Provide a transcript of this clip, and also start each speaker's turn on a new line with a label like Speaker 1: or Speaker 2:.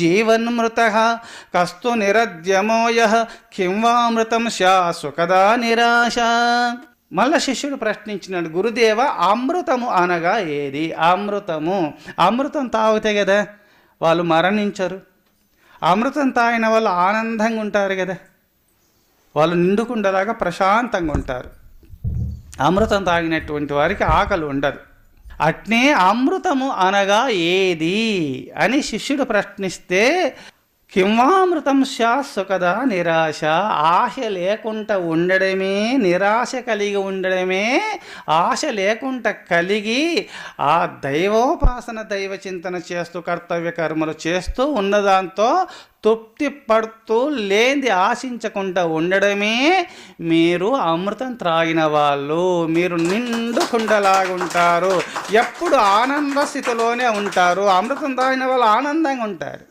Speaker 1: జీవన్మృత కస్తు నిరద్యమోయ కింవామృతం శా సుఖదా నిరాశ. మళ్ళా శిష్యుడు ప్రశ్నించినాడు గురుదేవ అమృతము అనగా ఏది? అమృతము. అమృతం తాగితే కదా వాళ్ళు మరణించరు. అమృతం తాగిన వాళ్ళు ఆనందంగా ఉంటారు కదా వాళ్ళు నిండుకుండలాగా ప్రశాంతంగా ఉంటారు. అమృతం తాగినటువంటి వారికి ఆకలి ఉండదు. అట్నే అమృతము అనగా ఏది? అని శిష్యుడు ప్రశ్నిస్తే కింవామృతం శాశ్వకదా నిరాశ. ఆశ లేకుండా ఉండడమే నిరాశ కలిగి ఉండడమే ఆశ లేకుండా కలిగి ఆ దైవోపాసన దైవ చింతన చేస్తూ కర్తవ్య కర్మలు చేస్తూ ఉన్నదాంతో తృప్తి పడుతూ లేనిది ఆశించకుండా ఉండడమే మీరు అమృతం త్రాగిన వాళ్ళు. మీరు నిండు కుండలాగుంటారు ఎప్పుడు ఆనంద స్థితిలోనే ఉంటారు. అమృతం త్రాగిన వాళ్ళు ఆనందంగా ఉంటారు.